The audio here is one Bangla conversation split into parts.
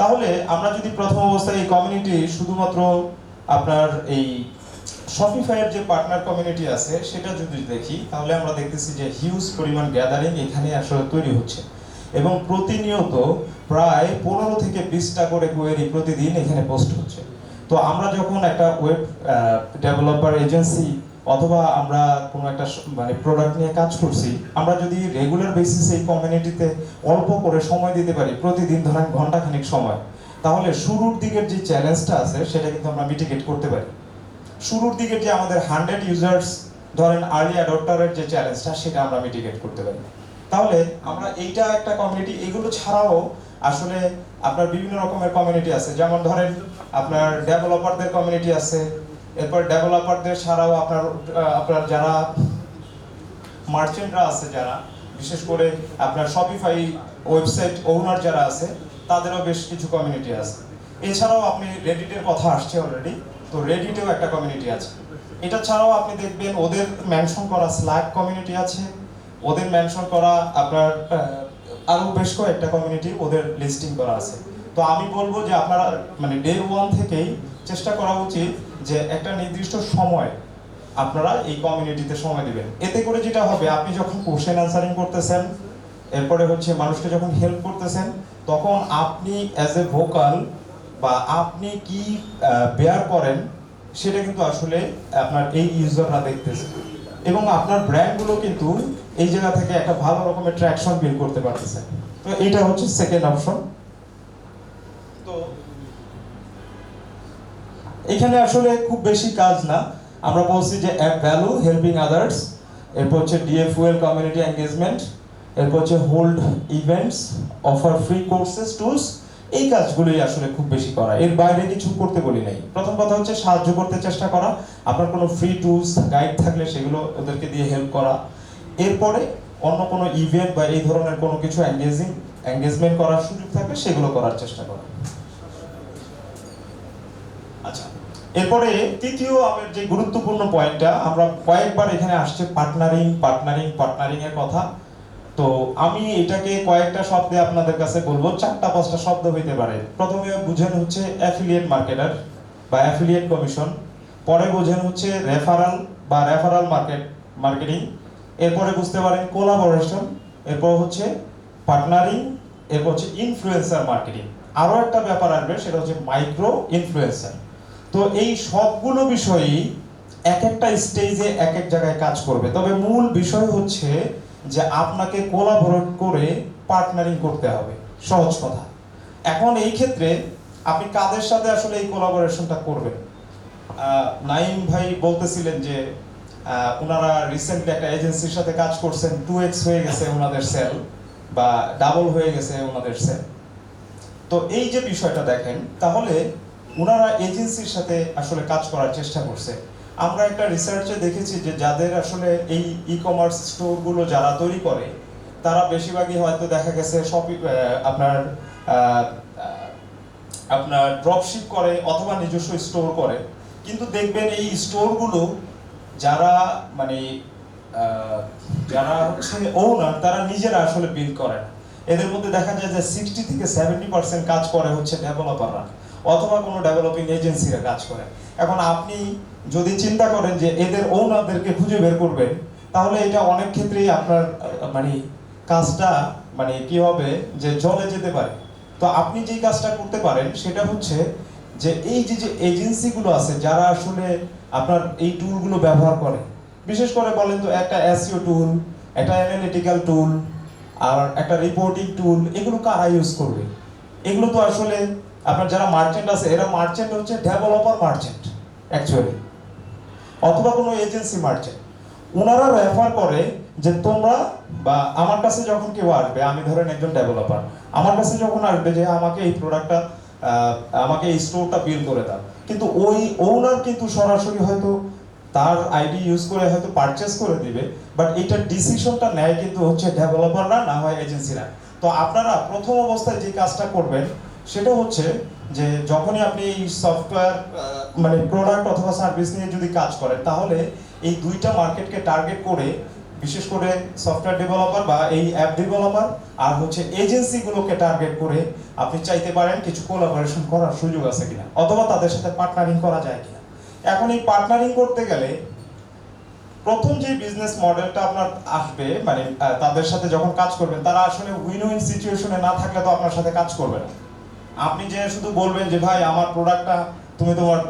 তাহলে আমরা যদি প্রথম অবস্থায় এই কমিউনিটি শুধুমাত্র আপনার এই শপিফাইয়ের যে পার্টনার কমিউনিটি আছে, সেটা যদি দেখি, তাহলে আমরা দেখতেছি যে হিউজ পরিমাণ গ্যাদারিং এখানে আসলে তৈরি হচ্ছে। এবং প্রতিনিয়ত প্রায় পনেরো থেকে বিশটা করে কোয়েরি প্রতিদিন এখানে পোস্ট হচ্ছে। তো আমরা যখন একটা ওয়েব ডেভেলপার এজেন্সি অথবা আমরা কোনো একটা মানে প্রোডাক্ট নিয়ে কাজ করছি, আমরা যদি রেগুলার বেসিসে এই কমিউনিটিতে অল্প করে সময় দিতে পারি, প্রতিদিন ধরেন ঘন্টাখানিক সময়, তাহলে শুরুর দিকের যে চ্যালেঞ্জটা আছে, সেটা কিন্তু আমরা মিটিগেট করতে পারি। শুরুর দিকে যে আমাদের হান্ড্রেড ইউজার্স ধরেন আর্লি অ্যাডপ্টারের যে চ্যালেঞ্জটা সেটা আমরা মিটিগেট করতে পারি। তাহলে আমরা এইটা একটা কমিউনিটি এগুলো ছাড়াও আসলে আপনার বিভিন্ন রকমের কমিউনিটি আছে। যেমন ধরেন আপনার ডেভেলপারদের কমিউনিটি আছে এরপর ডেভেলপারদের ছাড়াও আপনার আপনার যারা মার্চেন্টরা আছে যারা বিশেষ করে আপনার শপিফাই ওয়েবসাইট ওনার যারা আছে তাদেরও বেশ কিছু কমিউনিটি আছে। এছাড়াও আপনি রেডিটের কথা আসছে অলরেডি তো রেডিটেও একটা কমিউনিটি আছে। এটা ছাড়াও আপনি দেখবেন ওদের মেনশন করা স্ল্যাক কমিউনিটি আছে ওদের মেনশন করা আপনার আহ, আরও বেশ কয়েকটা কমিউনিটি ওদের লিস্টিং করা আছে। তো আমি বলব যে আপনারা মানে ডে ওয়ান থেকেই চেষ্টা করা উচিত যে একটা নির্দিষ্ট সময় আপনারা এই কমিউনিটিতে সময় দিবেন। এতে করে যেটা হবে, আপনি যখন কোশ্চেন আনসারিং করতেছেন, এরপরে হচ্ছে মানুষকে যখন হেল্প করতেছেন, তখন আপনি অ্যাজ এ ভোকাল বা আপনি কি বেয়ার করেন, সেটা কিন্তু আসলে আপনার এই ইউজাররা দেখতেছে। এবং আপনার ব্র্যান্ডগুলো কিন্তু এই জায়গা থেকে একটা ভালো রকমের ট্র্যাকশন বিল্ড করতে পারতেছে। তো এইটা হচ্ছে সেকেন্ড অপশন এখানে আসলে খুব বেশি কাজ না। আমরা বলছি যে অ্যাপ ভ্যালু হেল্পিং আদার্স এরপর হচ্ছে ডিএফওএল কমিউনিটি এঙ্গেজমেন্ট এরপর হচ্ছে hold events offer free courses tools এই কাজগুলোই আসলে খুব বেশি করা। এর বাইরে কিছু করতে বলি নাই। প্রথম কথা হচ্ছে সাহায্য করতে চেষ্টা করা। আপনার কোনো ফ্রি টুলস গাইড থাকলে সেগুলো ওদেরকে দিয়ে হেল্প করা। এরপরে অন্য কোনো ইভেন্ট বা এই ধরনের কোনো কিছু এঙ্গেজিং এঙ্গেজমেন্ট করার সুযোগ থাকলে সেগুলো করার চেষ্টা করা। আচ্ছা। এরপরে তৃতীয় আমার যে গুরুত্বপূর্ণ পয়েন্টটা, আমরা কয়েকবার এখানে আসছে পার্টনারিং পার্টনারিং পার্টনারিং এর কথা। তো আমি এটাকে কয়েকটা শব্দে আপনাদের কাছে বলব, চারটা, পাঁচটা শব্দ হইতে পারে। প্রথমে বুঝেন হচ্ছে অ্যাফিলিয়েট মার্কেটার বা অ্যাফিলিয়েট কমিশন পরে বোঝেন হচ্ছে রেফারাল বা রেফারাল মার্কেট মার্কেটিং এরপরে বুঝতে পারেন কোলাবোরেশন এরপর হচ্ছে পার্টনারিং এরপর হচ্ছে ইনফ্লুয়েন্সার মার্কেটিং আরও একটা ব্যাপার আসবে, সেটা হচ্ছে মাইক্রো ইনফ্লুয়েন্সার তো এই সবগুলো বিষয়ই এক একটা স্টেজে এক এক জায়গায় কাজ করবে। তবে মূল বিষয় হচ্ছে যে আপনাকে কোলাবোরেট করে পার্টনারিং করতে হবে। সহজ কথা। এখন এই ক্ষেত্রে আপনি কাদের সাথে আসলে এই কোলাবোরেশনটা করবেন? নাইম ভাই বলতেছিলেন যে ওনারা রিসেন্টলি একটা এজেন্সির সাথে কাজ করছেন। টু এক্স হয়ে গেছে ওনাদের সেল বা ডাবল হয়ে গেছে ওনাদের সেল তো এই যে বিষয়টা দেখেন, তাহলে ওনারা এজেন্সির সাথে আসলে কাজ করার চেষ্টা করছে। আমরা একটা রিসার্চে দেখেছি যে যাদের আসলে এই ই কমার্স স্টোরগুলো যারা তৈরি করে, তারা বেশিরভাগই হয়তো দেখা গেছে শপি আপনার আপনার ড্রপশিপ করে অথবা নিজস্ব স্টোর করে। কিন্তু দেখবেন এই স্টোরগুলো যারা মানে যারা হচ্ছে ওনার তারা নিজেরা আসলে বিল করেন এদের মধ্যে দেখা যায় যে সিক্সটি থেকে সেভেন্টি পার্সেন্ট কাজ করে হচ্ছে ডেভেলপাররা অথবা কোনো ডেভেলপিং এজেন্সিরা কাজ করে। এখন আপনি যদি চিন্তা করেন যে এদের ওনারদেরকে খুঁজে বের করবেন, তাহলে এটা অনেক ক্ষেত্রেই আপনার মানে কাজটা মানে কি হবে যে জলে যেতে পারে। তো আপনি যেই কাজটা করতে পারেন, সেটা হচ্ছে যে এই যে যে এজেন্সিগুলো আছে, যারা আসলে আপনার এই টুলগুলো ব্যবহার করে, বিশেষ করে বলেন তো একটা এসইও টুল একটা অ্যানালিটিক্যাল টুল আর একটা রিপোর্টিং টুল এগুলো কারা ইউজ করবে? এগুলো তো আসলে আপনার যারা মার্চেন্ট আছে, এরা মার্চেন্ট হচ্ছে ডেভেলপার মার্চেন্ট অ্যাকচুয়ালি অথবা কোনো এজেন্সি মার্চেন্ট ওনারা রেফার করে যে তোমরা বা আমার কাছে যখন কেউ আসবে, আমি ধরেন একজন ডেভেলপার আমার কাছে যখন আসবে যে আমাকে এই প্রোডাক্টটা আমাকে এই স্টোরটা বিল করে দাও, কিন্তু ওই ওনার কিন্তু সরাসরি হয়তো তার আইডি ইউজ করে হয়তো পারচেস করে দিবে বাট এটার ডিসিশনটা নেয় কিন্তু হচ্ছে ডেভেলপাররা না হয় এজেন্সিরা তো আপনারা প্রথম অবস্থায় যে কাজটা করবেন সেটা হচ্ছে যে যখনই আপনি এই সফটওয়্যার মানে প্রোডাক্ট অথবা সার্ভিস নিয়ে যদি কাজ করেন, তাহলে এই দুইটা মার্কেটকে টার্গেট করে, বিশেষ করে সফটওয়্যার ডেভেলপার বা এই অ্যাপ ডেভেলপার আর হচ্ছে এজেন্সিগুলোকে টার্গেট করে আপনি চাইতে পারেন কিছু কোলাবোরেশন করার সুযোগ আছে কিনা, অথবা তাদের সাথে পার্টনারিং করা যায় কিনা। এখন এই পার্টনারিং করতে গেলে প্রথম যে বিজনেস মডেলটা আপনার আসবে মানে তাদের সাথে যখন কাজ করবেন, তারা আসলে উইন উইন সিচুয়েশনে না থাকলে তো আপনার সাথে কাজ করবে না। আপনি যে শুধু বলবেন যে, ভাই, আমার প্রোডাক্টটা তুমি তোমার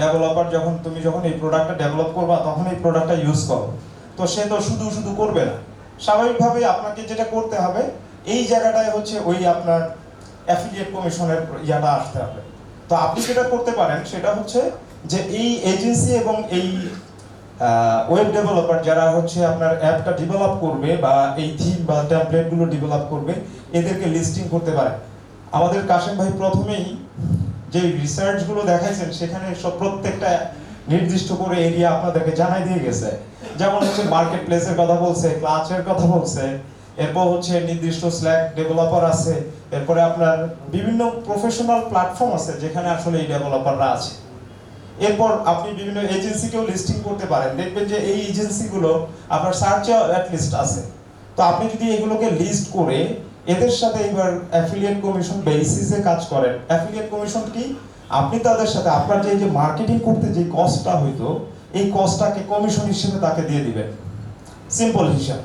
ডেভেলপার যখন, তুমি যখন এই প্রোডাক্টটা ডেভেলপ করবা, তখন এই প্রোডাক্টটা ইউজ করো। তো সে তো শুধু শুধু করবে না। স্বাভাবিকভাবে আপনাকে যেটা করতে হবে, এই জায়গাটায় হচ্ছে ওই আপনার অ্যাফিলিয়েট কমিশনের ইয়াটা আসতে হবে। তো আপনি যেটা করতে পারেন, সেটা হচ্ছে যে, এই এজেন্সি এবং এই ওয়েব ডেভেলপার যারা হচ্ছে আপনার অ্যাপটা ডেভেলপ করবে বা এই থিম বা টেমপ্লেটগুলো ডেভেলপ করবে, এদেরকে লিস্টিং করতে পারে আমাদের কাশেম ভাই প্রথমেই যে রিসার্চগুলো দেখাইছেন, সেখানে সব প্রত্যেকটা নির্দিষ্ট করে এরিয়া আপনাদেরকে জানাই দিয়ে গেছে। যেমন হচ্ছে মার্কেট প্লেসের কথা বলছে ক্লাচের কথা বলছে, এরপর হচ্ছে নির্দিষ্ট স্ল্যাক ডেভেলপার আছে, এরপরে আপনার বিভিন্ন প্রফেশনাল প্ল্যাটফর্ম আছে যেখানে আসলে এই ডেভেলপাররা আছে। এরপর আপনি বিভিন্ন এজেন্সিকেও লিস্টিং করতে পারেন। দেখবেন যে এই এজেন্সিগুলো আপনার সার্চে লিস্ট আছে। তো আপনি যদি এগুলোকে লিস্ট করে এদের সাথে এবার অ্যাফিলিয়েট কমিশন বেসিসে কাজ করেন। অ্যাফিলিয়েট কমিশন কি? আপনি তাদের সাথে, আপনার যে মার্কেটিং করতে যে কস্টটা হইতো, এই কস্টটাকে কমিশন হিসেবে তাকে দিয়ে দিবেন। সিম্পল হিসাব।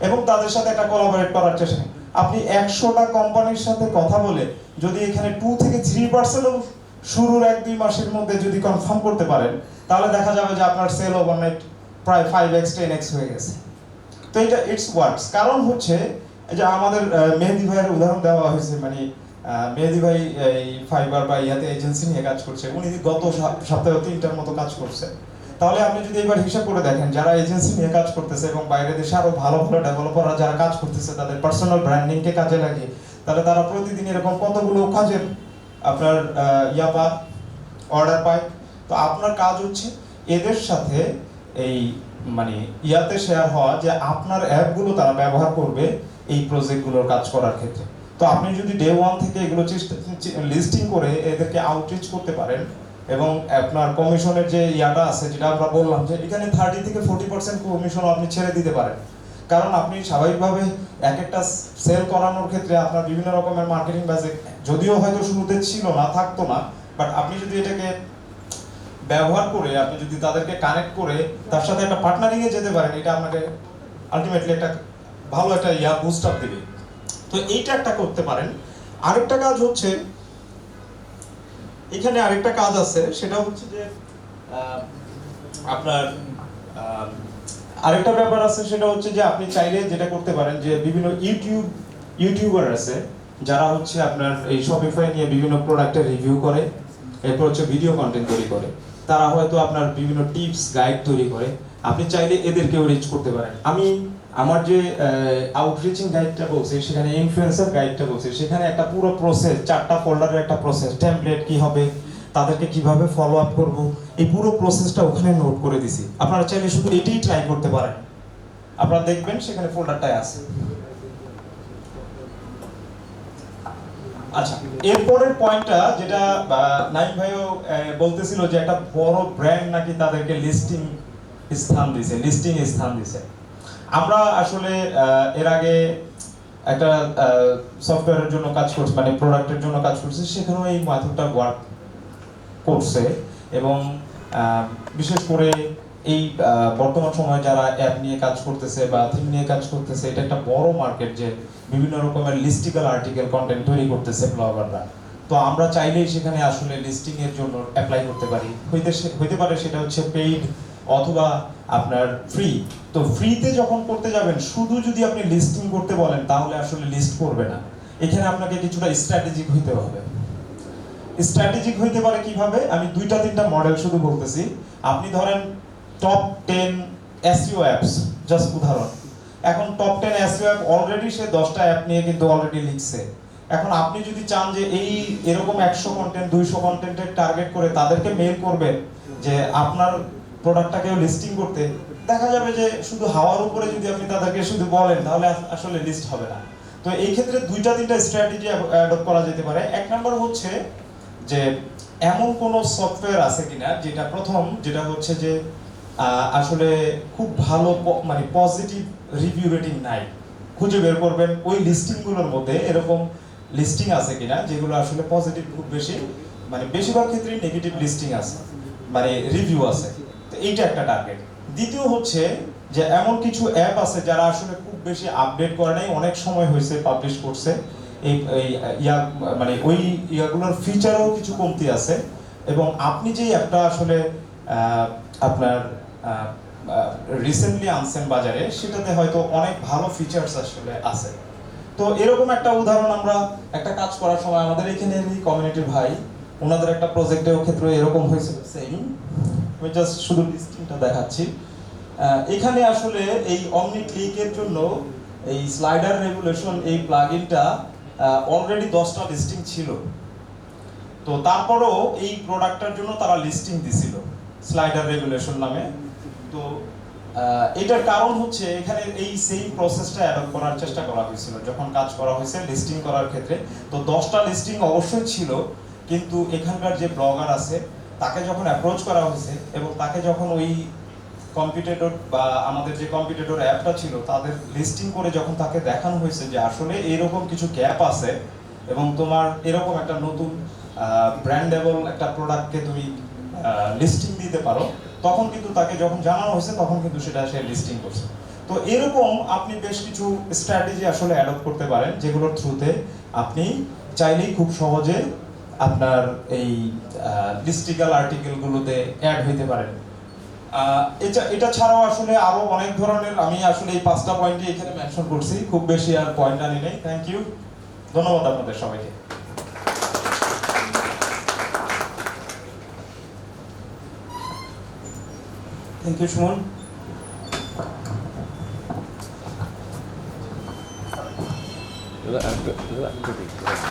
এবং তাদের সাথে একটা কোলাবোরেট করার চেষ্টা আপনি একশোটা কোম্পানির সাথে কথা বলে যদি এখানে টু থেকে থ্রি পার্সেন্টও শুরুর এক, দুই মাসের মধ্যে যদি কনফার্ম করতে পারেন, তাহলে দেখা যাবে যে আপনার সেল ওভারনাইট প্রায় ফাইভ এক্স টেন এক্স হয়ে গেছে। তো এটা ইটস ওয়ার্কস কারণ হচ্ছে যে আমাদের মেহেদি ভাইয়ের উদাহরণ দেওয়া হয়েছে মানে মেহেদি ভাই এই ফাইবার বা ইয়াতে এজেন্সি নিয়ে কাজ করছে, উনি গত সপ্তাহে তিনটার মতো কাজ করছে। তাহলে আপনি যদি এবার হিসাব করে দেখেন, যারা এজেন্সি নিয়ে কাজ করতেছে এবং বাইরে দেশে আরও ভালো ভালো ডেভেলপাররা যারা কাজ করতেছে, তাদের পার্সোনাল ব্র্যান্ডিংকে কাজে লাগিয়ে তাহলে তারা প্রতিদিন এরকম কতগুলো কাজের আপনার ইয়া পা অর্ডার পায়। তো আপনার কাজ হচ্ছে এদের সাথে এই মানে ইয়াতে শেয়ার হওয়া যে আপনার অ্যাপগুলো তারা ব্যবহার করবে এই প্রজেক্টগুলোর কাজ করার ক্ষেত্রে। তো আপনি যদি ডে ওয়ান থেকে এগুলো লিস্টিং করে এদেরকে আউটরিচ করতে পারেন এবং আপনার কমিশনের যে ইয়াটা আছে, যেটা আমরা বললাম যে এখানে থার্টি থেকে ফোর্টি পার্সেন্ট কমিশন আপনি ছেড়ে দিতে পারেন। কারণ আপনি স্বাভাবিকভাবে এক একটা সেল করানোর ক্ষেত্রে আপনার বিভিন্ন রকমের মার্কেটিং বাজেট যদিও হয়তো শুরুতে ছিল না, থাকতো না বাট আপনি যদি এটাকে ব্যবহার করে, আপনি যদি তাদেরকে কানেক্ট করে তার সাথে একটা পার্টনারিং এ যেতে পারেন, এটা আপনাকে আলটিমেটলি একটা ভালো একটা ইয়া বুস্ট আপ দেবে। তো এইটা একটা করতে পারেন। আরেকটা কাজ হচ্ছে, এখানে আরেকটা কাজ আছে, সেটা হচ্ছে যে আপনার আরেকটা ব্যাপার আছে, সেটা হচ্ছে যে আপনি চাইলে যেটা করতে পারেন যে বিভিন্ন ইউটিউব ইউটিউবার আছে, যারা হচ্ছে আপনার এই শপিফাই নিয়ে বিভিন্ন প্রোডাক্টের রিভিউ করে, এরপর হচ্ছে ভিডিও কন্টেন্ট তৈরি করে। তারা হয়তো আপনার বিভিন্ন টিপস গাইড তৈরি করে। আপনি চাইলে এদেরকেও রিচ করতে পারেন। আমি আমার যে আউটরিচিং গাইডটা বলছি, সেখানে ইনফ্লুয়েন্সার গাইডটা বলছি, সেখানে একটা পুরো প্রসেস চারটা ফোল্ডারের একটা প্রসেস টেমপ্লেট কি হবে, তাদেরকে কীভাবে ফলো আপ করব, এই পুরো প্রসেসটা ওখানে নোট করে দিছি। আপনারা চাইলে শুধু এটাই ট্রাই করতে পারেন। আপনারা দেখবেন সেখানে ফোল্ডারটাই আছে। আচ্ছা এরপরের পয়েন্টটা যেটা নাইম ভাইও বলতেছিল যে একটা বড় ব্র্যান্ড নাকি তাদেরকে লিস্টিং স্থান দিছে লিস্টিং স্থান দিছে। আমরা আসলে এর আগে একটা সফটওয়্যারের জন্য কাজ করছি মানে প্রোডাক্টের জন্য কাজ করছি, সেখানেও এই মেথডটা ওয়ার্ক করছে এবং বিশেষ করে এই বর্তমান সময়ে যারা অ্যাপ নিয়ে কাজ করতেছে বা থিম নিয়ে কাজ করতেছে, এটা একটা বড় মার্কেট যে বিভিন্ন রকমের লিস্টিক্যাল আর্টিকেল কন্টেন্ট তৈরি করতেছে ব্লগাররা তো আমরা চাইলেই সেখানে আসলে লিস্টিং এর জন্য অ্যাপ্লাই করতে পারি। হইতে হইতে পারে সেটা হচ্ছে পেইড অথবা আপনার ফ্রি তো ফ্রিতে যখন করতে যাবেন, শুধু যদি আপনি লিস্টিং করতে বলেন, তাহলে আসলে লিস্ট করবে না। এখানে আপনাকে কিছুটা স্ট্র্যাটেজিক হইতে হবে। স্ট্র্যাটেজিক হইতে পারে কীভাবে? আমি দুইটা তিনটা মডেল শুধু বলতেছি। আপনি ধরেন top ten SEO apps just উদাহরণ। এখন top ten SEO app already সে দশটা অ্যাপ নিয়ে কিন্তু অলরেডি লিখছে। এখন আপনি যদি চান যে এই এরকম একশো কন্টেন্ট দুইশো কন্টেন্টের টার্গেট করে তাদেরকে মেল করবেন যে আপনার প্রোডাক্টটাকে লিস্টিং করতে, দেখা যাবে যে শুধু হাওয়ার উপরে যদি আপনি তাদেরকে শুধু বলেন, তাহলে আসলে লিস্ট হবে না। তো এই ক্ষেত্রে দুইটা তিনটা স্ট্র্যাটেজি অ্যাডপ্ট করা যেতে পারে। এক নম্বর হচ্ছে যে এমন কোন সফটওয়্যার আছে কিনা, যেটা প্রথম, যেটা হচ্ছে যে আসলে খুব ভালো মানে পজিটিভ রিভিউ রেটিং নাই। খুঁজে বের করবেন ওই লিস্টিংগুলোর মধ্যে এরকম লিস্টিং আছে কিনা, যেগুলো আসলে পজিটিভ খুব বেশি মানে বেশিরভাগ ক্ষেত্রেই নেগেটিভ লিস্টিং আছে মানে রিভিউ আছে। এইটা একটা টার্গেট দ্বিতীয় হচ্ছে যে এমন কিছু অ্যাপ আছে যারা আসলে খুব বেশি আপডেট করে নাই, অনেক সময় হয়েছে পাবলিশ করছে। এই ইয়া মানে ওই ইয়াগুলোর ফিচারও কিছু কমতি আছে এবং আপনি যে অ্যাপটা আসলে আপনার রিসেন্টলি আনছেন বাজারে, সেটাতে হয়তো অনেক ভালো ফিচার্স আসলে আছে। তো এরকম একটা উদাহরণ আমরা একটা কাজ করার সময় আমাদের এখানে কমিউনিটির ভাই, ওনাদের একটা প্রজেক্টের ক্ষেত্রে এরকম হয়েছিল সেম আমি জাস্ট শুধু লিস্টিংটা দেখাচ্ছি। এখানে আসলে এই অমনি ক্লিকের জন্য এই স্লাইডার রেগুলেশন এই প্লাগইনটা অলরেডি দশটা লিস্টিং ছিল। তো তারপরও এই প্রোডাক্টটার জন্য তারা লিস্টিং দিছিল স্লাইডার রেগুলেশন নামে। তো এটার কারণ হচ্ছে এখানে এই সেম প্রসেসটা অ্যাডপ্ট করার চেষ্টা করা হয়েছিল, যখন কাজ করা হয়েছে লিস্টিং করার ক্ষেত্রে। তো দশটা লিস্টিং অবশ্যই ছিল, কিন্তু এখানকার যে ব্লগার আছে তাকে যখন অ্যাপ্রোচ করা হয়েছে এবং তাকে যখন ওই কম্পিটিটর বা আমাদের যে কম্পিটিটর অ্যাপটা ছিল, তাদের লিস্টিং করে যখন তাকে দেখানো হয়েছে যে আসলে এরকম কিছু গ্যাপ আছে এবং তোমার এরকম একটা নতুন ব্র্যান্ডেবল একটা প্রোডাক্টকে তুমি লিস্টিং দিতে পারো, তখন কিন্তু তাকে যখন জানানো হয়েছে, তখন কিন্তু সেটা সে লিস্টিং করছে। তো এরকম আপনি বেশ কিছু স্ট্র্যাটেজি আসলে অ্যাডপ্ট করতে পারেন, যেগুলোর থ্রুতে আপনি চাইলেই খুব সহজে আপনার এই লিস্টিক্যাল আর্টিকেলগুলোতে অ্যাড হইতে পারেন আহ, এটা এটা ছাড়াও আসলে আরও অনেক ধরনের আমি আসলে এই পাঁচটা পয়েন্টই এখানে মেনশন করছি। খুব বেশি আর পয়েন্ট আনি নেই। থ্যাংক ইউ ধন্যবাদ আপনাদের সবাইকে। Thank you Suman